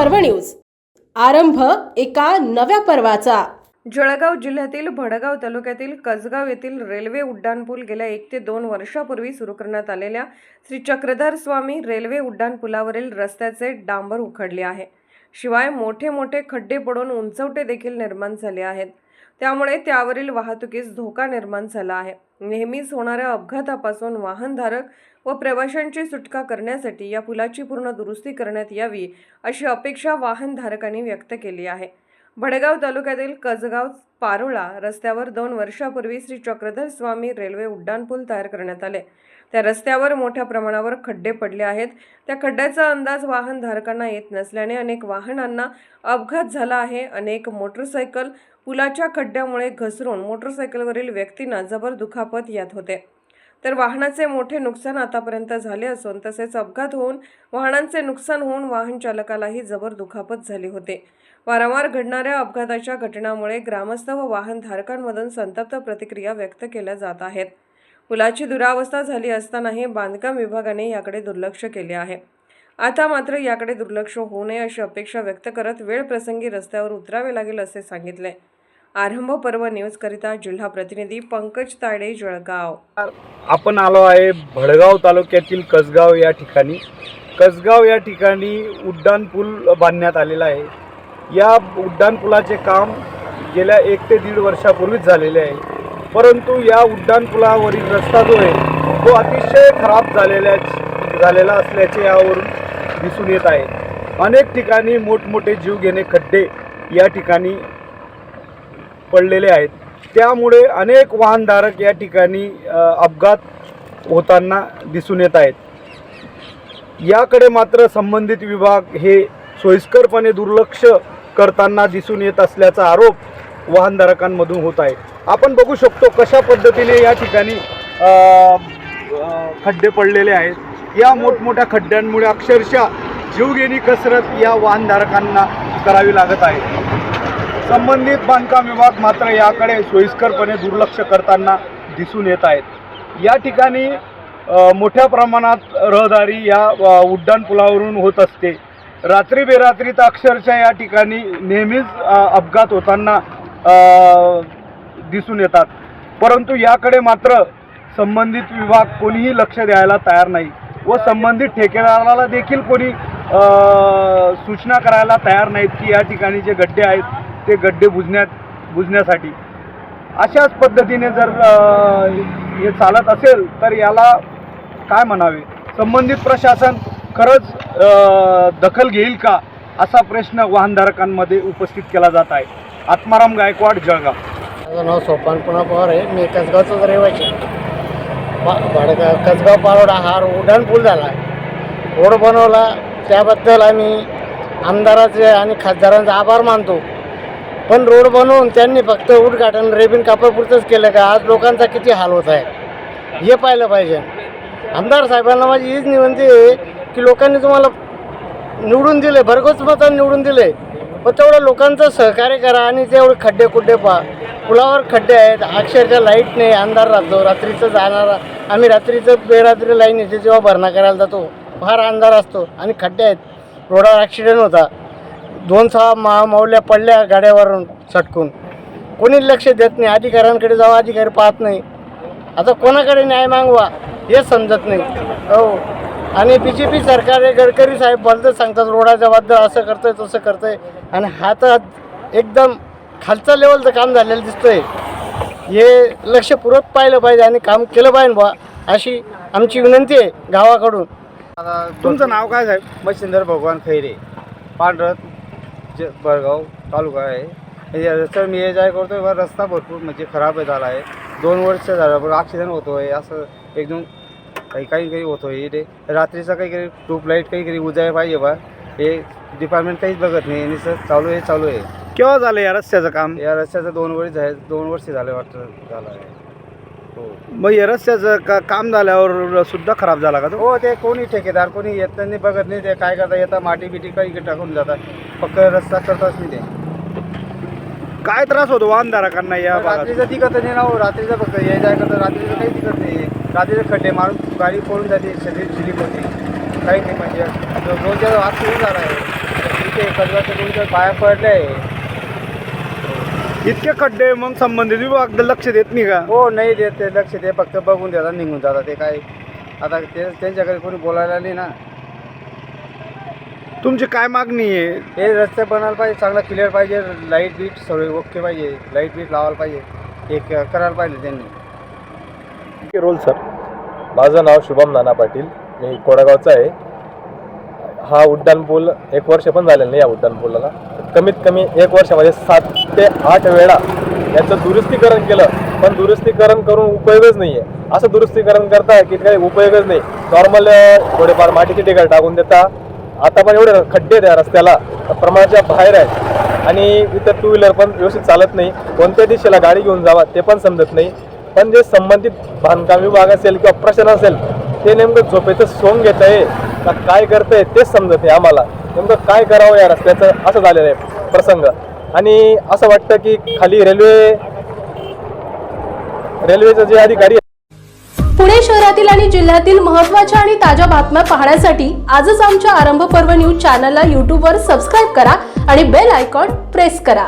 पर्व न्यूज. आरंभ एका नव्या पर्वाचा. जळगाव जिल्ह्यातील भडगाव तालुक्यातील कसगाव येथील रेल्वे उड्डाणपूल गेल्या एक ते दोन वर्षापूर्वी सुरू करण्यात आलेल्या श्री चक्रधर स्वामी रेल्वे उड्डाणपुलावरील रस्त्याचे डांबर उखडले आहे. शिवाय मोठे मोठे खड्डे पडून उंचवटे देखील निर्माण झाले आहेत. त्यामुळे त्यावरील वाहतुकीस धोका निर्माण झाला आहे. नेहमीच होणाऱ्या अपघातापासून वाहनधारक व प्रवाशांची सुटका करण्यासाठी या पुलाची पूर्ण दुरुस्ती करण्यात यावी अशी अपेक्षा वाहनधारकांनी व्यक्त केली आहे. भडगाव तालुक्यातील कसगाव पारोळा रस्त्यावर दोन वर्षापूर्वी श्री चक्रधर स्वामी रेल्वे उड्डाणपूल तयार करण्यात आले. त्या रस्त्यावर मोठ्या प्रमाणावर खड्डे पडले आहेत. त्या खड्ड्याचा अंदाज वाहनधारकांना येत नसल्याने अनेक वाहनांना अपघात झाला आहे. अनेक मोटरसायकल पुलाच्या खड्ड्यामुळे घसरून मोटरसायकलवरील व्यक्तींना जबर दुखापत येत होते. तर वाहनाचे मोठे नुकसान आतापर्यंत झाले असून तसेच अपघात होऊन वाहनांचे नुकसान होऊन वाहन चालकालाही जबर दुखापत झाली होते. वारंवार घडणाऱ्या अपघाताच्या घटनामुळे ग्रामस्थ व वाहनधारकांमधून संतप्त प्रतिक्रिया व्यक्त केल्या जात आहेत. पुलाची दुरावस्था झाली असतानाही बांधकाम विभागाने याकडे दुर्लक्ष केले आहे. आता मात्र याकडे दुर्लक्ष होऊ नये अशी अपेक्षा व्यक्त करत वेळ प्रसंगी रस्त्यावर उतरावे लागेल असे सांगितले. आरंभ पर्व न्यूजकरिता जिल्हा प्रतिनिधी पंकज ताडे जळगाव. आपण आलो आहे भडगाव तालुक्यातील कसगाव या ठिकाणी. कसगाव या ठिकाणी उड्डाणपूल बांधण्यात आलेला आहे. या उड्डाणपुलाचे काम गेल्या एक ते दीड वर्षापूर्वीच झालेले आहे. परंतु या उड्डाणपुलावरील रस्ता जो आहे तो अतिशय खराब झालेल्या झालेला असल्याचे यावरून दिसून येत आहे. अनेक ठिकाणी मोठमोठे जीव घेणे खड्डे या ठिकाणी पडलेले आहेत. त्यामुळे अनेक वाहनधारक या ठिकाणी अपघात होताना दिसून येत आहेत. याकडे मात्र संबंधित विभाग हे सोयीस्करपणे दुर्लक्ष करताना दिसून येत असल्याचा आरोप वाहनधारकांमधून होत आहे. आपण बघू शकतो कशा पद्धतीने या ठिकाणी खड्डे पडलेले आहेत. या मोठमोठ्या खड्ड्यांमुळे अक्षरशः जीवघेणी कसरत या वाहनधारकांना करावी लागत आहे. संबंधित बांधकाम विभाग मात्र याकडे सोयीस्करपणे दुर्लक्ष करताना दिसून येत आहेत. या ठिकाणी मोठ्या प्रमाणात रहदारी या उड्डाणपुलावरून होत असते. रात्री बेरात्री तर अक्षरशः या ठिकाणी नेहमीच अपघात होताना दिसून येतात. परंतु याकडे मात्र संबंधित विभाग कोणीही लक्ष द्यायला तयार नाही व संबंधित ठेकेदाराला देखील कोणी सूचना करायला तयार नाहीत की या ठिकाणी जे गड्डे आहेत ते गड्डे बुजण्यात बुजण्यासाठी. अशाच पद्धतीने जर हे चालत असेल तर याला काय म्हणावे? संबंधित प्रशासन खरंच दखल घेईल का? असा प्रश्न वाहनधारकांमध्ये उपस्थित केला जात आहे. आत्माराम गायकवाड जळगाव. माझं नाव सोपान पवार आहे. मी कसगावचाच रहिवासी भाडगाव कसगाव पारोडा हा उड्डाण पूल झाला आहे. रोड बनवला. त्याबद्दल आम्ही आमदाराचे आणि खासदारांचा आभार मानतो. पण रोड बनवून त्यांनी फक्त उद्घाटन रेबीन कापडपुरतंच केलं का? आज लोकांचा किती हाल होत आहे? हे पाहिलं पाहिजे. आमदार साहेबांना माझी हीच विनंती आहे की लोकांनी तुम्हाला निवडून दिले भरघोस मतांनी निवडून दिले. पण तेवढं लोकांचं सहकार्य करा आणि तेवढे खड्डे कुड्डे पहा. पुलावर खड्डे आहेत अक्षरशः लाइट नाही अंधार राहतो. रात्रीचं जाणारा आम्ही रात्रीचं बेरात्री लाईन येते जेव्हा भरणा करायला जातो फार अंधार असतो आणि खड्डे आहेत. रोडावर ॲक्सिडेंट होता. दोन सहा मा माऊल्या पडल्या गाड्यावरून सटकून. कोणी लक्ष देत नाही. अधिकाऱ्यांकडे जावा अधिकारी पाहत नाही. आता कोणाकडे न्याय मागवा हे समजत नाही. हो. आणि बी जे पी सरकार हे गडकरी साहेब भलतं सांगतात रोडाच्या बद्दल असं करतंय तसं करतंय. आणि हा तर एकदम खालचं लेवलचं काम झालेलं दिसतंय. हे लक्षपूर्वक पाहिलं पाहिजे आणि काम केलं पाहिजे बा अशी आमची विनंती आहे गावाकडून. तुमचं नाव काय साहेब? मच्छिंदर भगवान खैरे. पांढरत ज बळगाव तालुका आहे. हे सर मी हे जाय करतोय बा रस्ता भरपूर म्हणजे खराब झाला आहे. दोन वर्ष झालं पण ॲक्सिडेंट होतो आहे असं एकदम काही काही काही होतो आहे इथे रात्रीचा काही काही ट्यूबलाईट काही काही उजाय पाहिजे बा. हे डिपार्टमेंट काहीच बघत नाही. नुसतं चालू आहे चालू आहे. केव्हा झालं या रस्त्याचं काम? या रस्त्याचं दोन वर्ष आहे दोन वर्ष झाले वाटतं झालं आहे. मग या रस्त्याचं का काम झाल्यावर सुद्धा खराब झाला का तो? हो ते कोणी ठेकेदार कोणी येत नाही बघत नाही ते काय करता येतात माटी बिटी काही टाकून जातात. फक्त रस्ता करतच नाही ते काय त्रास होतो वाहनधारकांना या भागात? रात्रीचं दिकत नाही ना हो रात्रीचं फक्त ये जाय करतं रात्रीचं काही दिकत नाही. रात्रीचे खड्डे मारून गाडी पळून जाते शरीर स्लिप होते काही नाही म्हणजे दोन चार ॲक्सिडेंट झाला आहे. इथे कसगावच्या तुमच्या पाया पडले. आहे इतके खड्डे मग संबंधित विभाग लक्ष देत नाही का? हो नाही देत ते लक्ष ते फक्त बघून देतात निघून जातात ते काय. आता ते त्यांच्याकडे कोणी बोलायला नाही ना. तुमची काय मागणी आहे? हे रस्ते बनायला पाहिजे चांगला क्लिअर पाहिजे लाइट बीट सगळे ओके पाहिजे लाइट बीट लावायला पाहिजे हे क- करायला पाहिजे त्यांनी. Roll sir? माझं नाव शुभम नाना पाटील मी कोडागावचा आहे. हा उड्डाण पूल एक वर्ष पण झालेलं नाही या उड्डाण पुलाला. कमीत कमी एक वर्षामध्ये सात ते आठ वेळा याचं दुरुस्तीकरण केलं. पण दुरुस्तीकरण करून उपयोगच नाही आहे असं दुरुस्तीकरण करता की काही उपयोगच नाही. नॉर्मल थोडेफार मातीचे ढेकर टाकून देता. आता पण एवढे खड्डे द्या रस्त्याला. प्रमाणाच्या बाहेर आहेत. आणि इथं टू व्हीलर पण व्यवस्थित चालत नाही. कोणत्या दिशेला गाडी घेऊन जावा ते पण समजत नाही. पण जे संबंधित बांधकाम विभाग असेल किंवा प्रशासन असेल ते नेमकं झोपेचं सोंग घेत आहे का काय करतंय तेच समजत आहे आम्हाला. नेमकं काय करावं या रस्त्याचं? असं झालेलं आहे प्रसंग. आणि असं वाटतं की खाली रेल्वे रेल्वेचे जे अधिकारी पुणे शहरातील आणि जिल्ह्यातील महत्त्वाच्या आणि ताज्या बातम्या पाहण्यासाठी आजच आमच्या आरंभ पर्व न्यूज चॅनलला यूट्यूबवर सबस्क्राईब करा आणि बेल आयकॉन प्रेस करा.